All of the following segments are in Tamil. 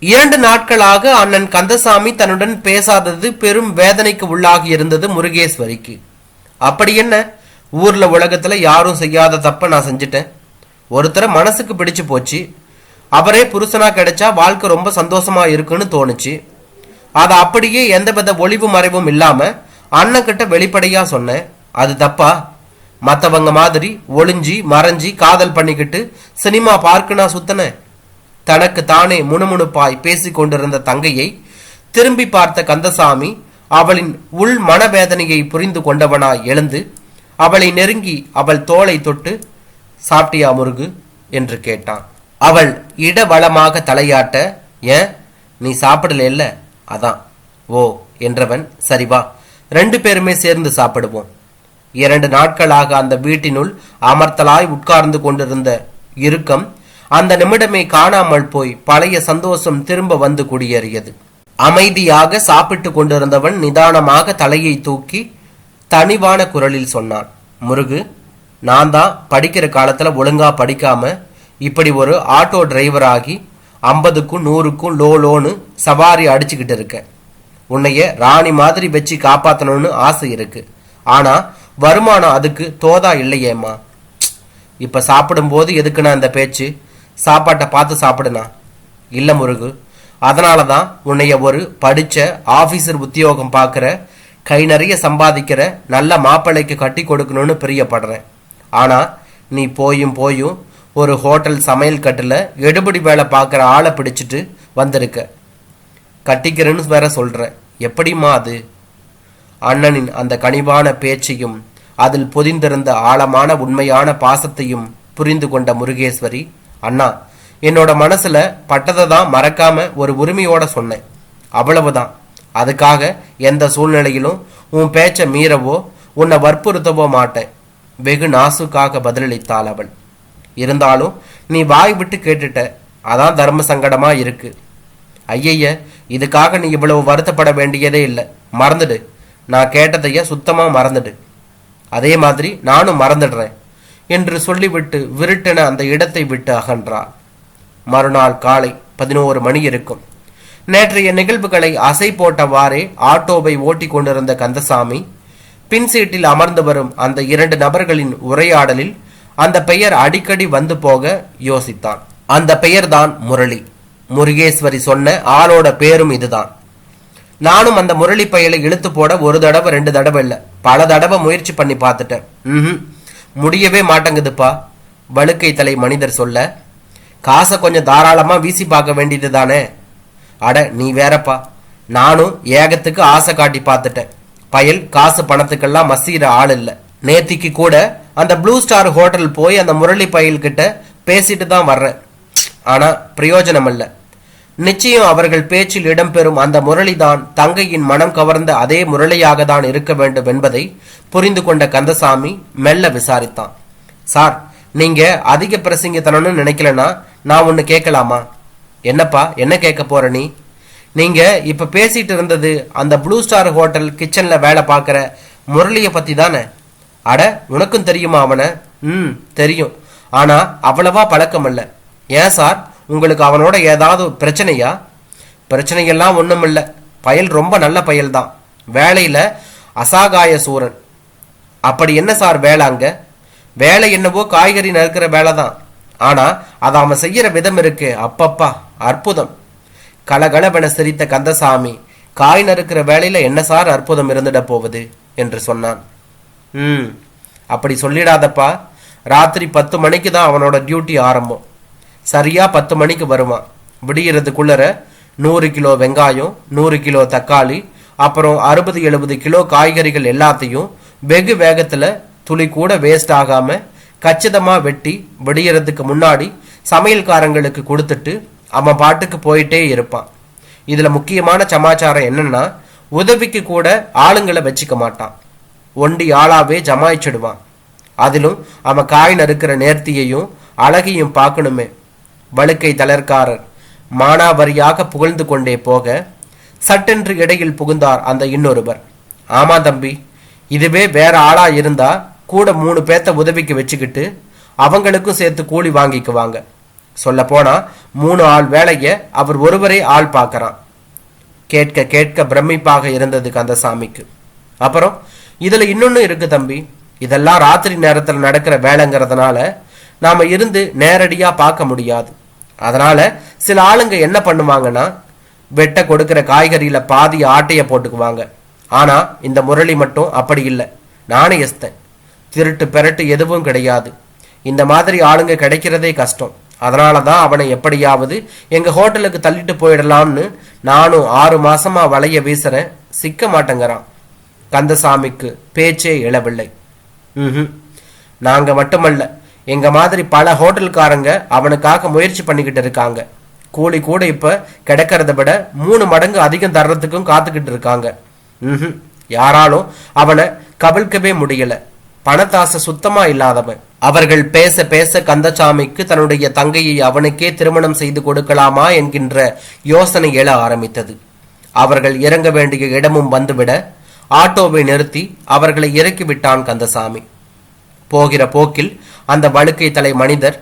இரண்டு நாட்களாக அண்ணன் கந்தசாமி தன்னுடன் பேசாதது பெரும் வேதனைக்கு உள்ளாகி இருந்தது முருகேஸ்வரிக்கு. அப்படி என்ன? ஊர்ல உலகத்துல யாரும் செய்யாத தப்ப நான் செஞ்சுட்டேன். ஒருத்தரை மனசுக்கு பிடிச்சு போச்சு. அவரே புருஷனா கிடைச்சா வாழ்க்கை ரொம்ப சந்தோஷமா இருக்குன்னு தோணுச்சு. அதை அப்படியே எந்த வித ஒளிவு மறைவும் இல்லாம அண்ணன் கிட்ட வெளிப்படையா சொன்னேன். அது தப்பா? மத்தவங்க மாதிரி ஒளிஞ்சி மறைஞ்சி காதல் பண்ணிக்கிட்டு சினிமா பார்க்கு நான் சுத்தினேன். தனக்கு தானே முணுமுணுப்பாய் பேசிக் கொண்டிருந்த தங்கையை திரும்பி பார்த்த கந்தசாமி அவளின் உள் மனவேதனையை புரிந்து கொண்டவனாய் எழுந்து அவளை நெருங்கி அவள் தோலை தொட்டு சாப்பிட்டியா முருகு? என்று கேட்டான். அவள் இடவளமாக தலையாட்ட ஏன் நீ சாப்பிடல இல்ல? அதான். ஓ என்றவன் சரி வா ரெண்டு பேருமே சேர்ந்து சாப்பிடுவோம். இரண்டு நாட்களாக அந்த வீட்டினுள் அமர்த்தலாய் உட்கார்ந்து கொண்டிருந்த இறுக்கம் அந்த நிமிடமே காணாமல் போய் பழைய சந்தோஷம் திரும்ப வந்து குடியேறியது. அமைதியாக சாப்பிட்டு கொண்டிருந்தவன் நிதானமாக தலையை தூக்கி தனிவான குரலில் சொன்னான் முருகு நான் தான் படிக்கிற காலத்துல ஒழுங்கா படிக்காம இப்படி ஒரு ஆட்டோ டிரைவர் ஆகி ஐம்பதுக்கும் நூறுக்கும் லோ லோன்னு சவாரி அடிச்சுக்கிட்டு இருக்கேன் உன்னைய ராணி மாதிரி வச்சு காப்பாத்தணும்னு ஆசை இருக்கு. ஆனா வருமானம் அதுக்கு தோதா இல்லையேம்மா. இப்ப சாப்பிடும்போது எதுக்குண்ணா இந்த பேச்சு? சாப்பாட்டை பார்த்து சாப்பிடுனா? இல்லை முருகு. அதனால தான் உன்னைய ஒரு படித்த ஆஃபீஸர் உத்தியோகம் பார்க்குற கை நிறைய சம்பாதிக்கிற நல்ல மாப்பிள்ளைக்கு கட்டி கொடுக்கணும்னு பிரியப்படுறேன். ஆனால் நீ போயும் போயும் ஒரு ஹோட்டல் சமையல் கட்டில் எடுபடி வேலை பார்க்குற ஆளை பிடிச்சிட்டு வந்திருக்க. கட்டிக்கிறேன்னு வேற சொல்கிறேன் எப்படிம்மா அது? அண்ணனின் அந்த கனிவான பேச்சையும் அதில் பொதிந்திருந்த ஆழமான உண்மையான பாசத்தையும் புரிந்து கொண்ட முருகேஸ்வரி அண்ணா என்னோட மனசுல பட்டதை தான் மறக்காம ஒரு உரிமையோட சொன்னேன். அவ்வளவுதான். அதுக்காக எந்த சூழ்நிலையிலும் உன் பேச்ச மீறவோ உன்னை வற்புறுத்தவோ மாட்டேன். வெகு நாசுக்காக பதிலளித்தாள் அவள். இருந்தாலும் நீ வாய் விட்டு கேட்டுட்ட அதான் தர்ம சங்கடமா இருக்கு. ஐயய்ய இதுக்காக நீ இவ்வளவு வருத்தப்பட வேண்டியதே இல்லை. மறந்துடு. நான் கேட்டதைய சுத்தமாக மறந்துடு. அதே மாதிரி நானும் மறந்துடுறேன். என்று சொல்லிவிட்டு விருட்டென அந்த இடத்தை விட்டு அகன்றார் மறுநாள் காலை பதினோரு மணி இருக்கும். நேற்றைய நிகழ்வுகளை அசை போட்டவாறே ஆட்டோவை ஓட்டிக் கொண்டிருந்த கந்தசாமி பின் சீட்டில் அமர்ந்து வரும் அந்த இரண்டு நபர்களின் உரையாடலில் அந்த பெயர் அடிக்கடி வந்து போக யோசித்தான். அந்த பெயர்தான் முரளி. முருகேஸ்வரி சொன்ன ஆளோட பேரும் இதுதான். நானும் அந்த முரளி பயலை இழுத்து போட ஒரு தடவை ரெண்டு தடவை இல்லை. பல தடவை முயற்சி பண்ணி பார்த்துட்டேன். ம்ஹும். முடியவே மாட்டேங்குதுப்பா. வழுக்கை தலை மனிதர் சொல்ல காசை கொஞ்சம் தாராளமா வீசி பார்க்க வேண்டியது தானே அட நீ வேறப்பா. நானும் ஏகத்துக்கு ஆசை காட்டி பார்த்துட்டேன். பயல் காசு பணத்துக்கெல்லாம் மசிகிற ஆள் இல்லை. நேத்திக்கு கூட அந்த ப்ளூ ஸ்டார் ஹோட்டல் போய் அந்த முரளி பயல்கிட்ட பேசிட்டு தான் வர்றேன். ஆனா பிரயோஜனம் இல்லை நிச்சயம் அவர்கள் பேச்சில் இடம்பெறும் அந்த முரளிதான் தங்கையின் மனம் கவர்ந்த அதே முரளியாக தான் இருக்க வேண்டும் என்பதை புரிந்து கொண்ட கந்தசாமி மெல்ல விசாரித்தான். சார் நீங்க அதிக பிரசங்கத்தனம்னு நினைக்கலனா நான் ஒன்று கேட்கலாமா? என்னப்பா என்ன கேட்க போற நீ? நீங்க இப்ப பேசிட்டு இருந்தது அந்த ப்ளூ ஸ்டார் ஹோட்டல் கிச்சன்ல வேலை பார்க்குற முரளிய பத்தி தானே? அட உனக்கும் தெரியுமா அவனை? ம் தெரியும். ஆனா அவ்வளவா பழக்கம் இல்லை ஏன் சார்? உங்களுக்கு அவனோட ஏதாவது பிரச்சனையா? பிரச்சனையெல்லாம் ஒன்றும் இல்லை பயல் ரொம்ப நல்ல பயல் தான் வேலையில் அசாகாய சூரன். அப்படி என்ன சார் வேலை அங்கே? வேலை என்னவோ காய்கறி நறுக்கிற வேலை தான் ஆனால் அதை அவன் செய்கிற விதம் இருக்கு. அப்பப்பா அற்புதம். கலகலவென சிரித்த கந்தசாமி காய் நறுக்கிற வேலையில் என்ன சார் அற்புதம் இருந்துட போகுது என்று சொன்னான். ம் அப்படி சொல்லிடாதப்பா. ராத்திரி பத்து மணிக்கு தான் அவனோட டியூட்டி ஆரம்பம். சரியா பத்து மணிக்கு வருவான். விடியறதுக்குள்ளர நூறு கிலோ வெங்காயம் நூறு கிலோ தக்காளி அப்புறம் அறுபது எழுபது கிலோ காய்கறிகள் எல்லாத்தையும் வெகு வேகத்துல துளி கூட வேஸ்ட் ஆகாம கச்சிதமா வெட்டி விடியறதுக்கு முன்னாடி சமையல்காரங்களுக்கு கொடுத்துட்டு அவன் பாட்டுக்கு போயிட்டே இருப்பான். இதுல முக்கியமான சமாச்சாரம் என்னன்னா உதவிக்கு கூட ஆளுங்களை வச்சுக்க மாட்டான். ஒண்டி ஆளாவே ஜமாயிச்சிடுவான். அதிலும் அவன் காய் நறுக்கிற நேர்த்தியையும் அழகையும் பார்க்கணுமே. வழுக்கை தளர்காரர் மானாவரியாக புகழ்ந்து கொண்டே போக சட்டென்று இடையில் புகுந்தார் அந்த இன்னொருவர். ஆமா தம்பி இதுவே வேற ஆளா இருந்தா கூட மூணு பேத்த உதவிக்கு வச்சுக்கிட்டு அவங்களுக்கும் சேர்த்து கூலி வாங்கிக்குவாங்க. சொல்ல போனா மூணு ஆள் வேலைய அவர் ஒருவரே ஆள் பார்க்கறான். கேட்க கேட்க பிரமிப்பாக இருந்தது கந்தசாமிக்கு. அப்புறம் இதுல இன்னொன்னு இருக்கு தம்பி இதெல்லாம் ராத்திரி நேரத்துல நடக்கிற வேலைங்கிறதுனால நாம இருந்து நேரடியா பார்க்க முடியாது. அதனால சில ஆளுங்க என்ன பண்ணுவாங்கன்னா வெட்ட கொடுக்கிற காய்கறியில பாதி ஆட்டைய போட்டுக்குவாங்க. ஆனா இந்த முரளி மட்டும் அப்படி இல்லை. நாணயஸ்தன் திருட்டு பெரட்டு எதுவும் கிடையாது. இந்த மாதிரி ஆளுங்க கிடைக்கிறதே கஷ்டம். அதனால தான் அவனை எப்படியாவது எங்க ஹோட்டலுக்கு தள்ளிட்டு போயிடலாம்னு நானும் ஆறு மாசமா வளைய வீசுகிறேன் சிக்க மாட்டேங்கிறான். கந்தசாமிக்கு பேச்சே இழவில்லை ம் நாங்க மட்டுமல்ல. எங்கள் மாதிரி பல ஹோட்டல்காரங்க அவனுக்காக முயற்சி பண்ணிக்கிட்டு இருக்காங்க. கூலி கூட இப்போ கிடைக்கிறத விட மூணு மடங்கு அதிகம் தர்றதுக்கும் காத்துக்கிட்டு இருக்காங்க. ம்ஹும். யாராலும் அவனை கவிழ்க்கவே முடியல. பணத்தாசை சுத்தமா இல்லாதவன். அவர்கள் பேச பேச கந்தசாமிக்கு தன்னுடைய தங்கையை அவனுக்கே திருமணம் செய்து கொடுக்கலாமா என்கின்ற யோசனை எழ ஆரம்பித்தது. அவர்கள் இறங்க வேண்டிய இடமும் வந்துவிட ஆட்டோவை நிறுத்தி அவர்களை இறக்கி விட்டான் கந்தசாமி. போகிற போக்கில் அந்த வழுக்கை தலை மனிதர்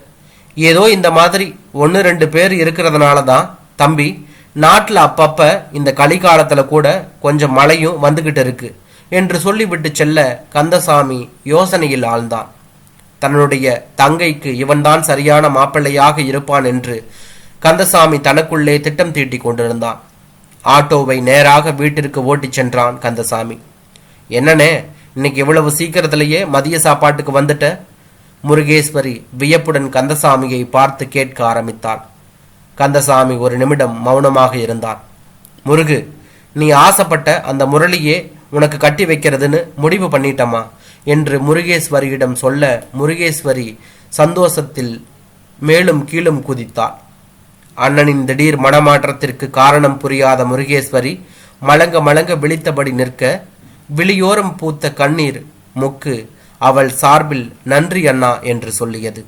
ஏதோ இந்த மாதிரி ஒன்று ரெண்டு பேர் இருக்கிறதுனால தான் தம்பி நாட்டில் அப்பப்ப இந்த கலிகாலத்துல கூட கொஞ்சம் மழையும் வந்துகிட்டு இருக்கு என்று சொல்லிவிட்டு செல்ல கந்தசாமி யோசனையில் ஆழ்ந்தான். தன்னுடைய தங்கைக்கு இவன்தான் சரியான மாப்பிள்ளையாக இருப்பான் என்று கந்தசாமி தனக்குள்ளே திட்டம் தீட்டி கொண்டிருந்தான். ஆட்டோவை நேராக வீட்டிற்கு ஓட்டிச் சென்றான் கந்தசாமி. என்னனே இன்னைக்கு இவ்வளவு சீக்கிரத்திலேயே மதிய சாப்பாட்டுக்கு வந்துட்ட முருகேஸ்வரி வியப்புடன் கந்தசாமியை பார்த்து கேட்க ஆரம்பித்தாள். கந்தசாமி ஒரு நிமிடம் மௌனமாக இருந்தார். முருகு நீ ஆசைப்பட்ட அந்த முரளியே உனக்கு கட்டி வைக்கிறதுன்னு முடிவு பண்ணிட்டமா என்று முருகேஸ்வரியிடம் சொல்ல முருகேஸ்வரி சந்தோஷத்தில் மேலும் கீழும் குதித்தாள். அண்ணனின் திடீர் மனமாற்றத்திற்கு காரணம் புரியாத முருகேஸ்வரி மலங்க மலங்க விழித்தபடி நிற்க விழியோரம் பூத்த கண்ணீர் முக்கு அவள் சார்பில் நன்றி அண்ணா என்று சொல்லியது.